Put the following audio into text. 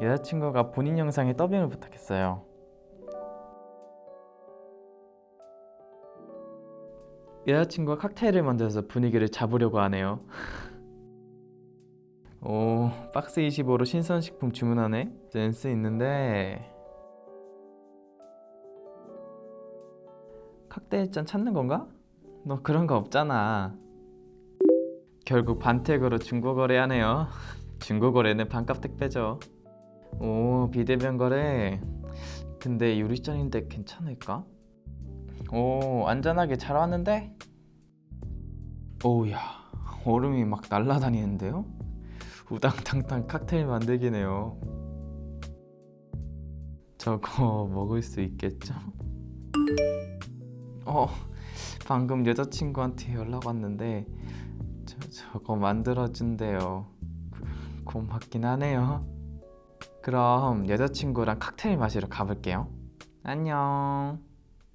여자친구가 본인 영상에 더빙을 부탁했어요. 여자친구가 칵테일을 만들어서 분위기를 잡으려고 하네요. 오, 박스 25로 신선식품 주문하네. 센스 있는데. 칵테일 잔 찾는 건가? 너 그런 거 없잖아. 결국 반택으로 중고 거래하네요. 중고 거래는 반값 택배죠. 오, 비대면 거래. 근데 유리잔인데 괜찮을까? 오, 안전하게 잘 왔는데? 오우야, 얼음이 막 날아다니는데요? 우당탕탕 칵테일 만들기네요. 저거 먹을 수 있겠죠? 어, 방금 여자친구한테 연락 왔는데 저, 저거 만들어준대요. 그, 고맙긴 하네요. 그럼 여자친구랑 칵테일 마시러 가볼게요. 안녕.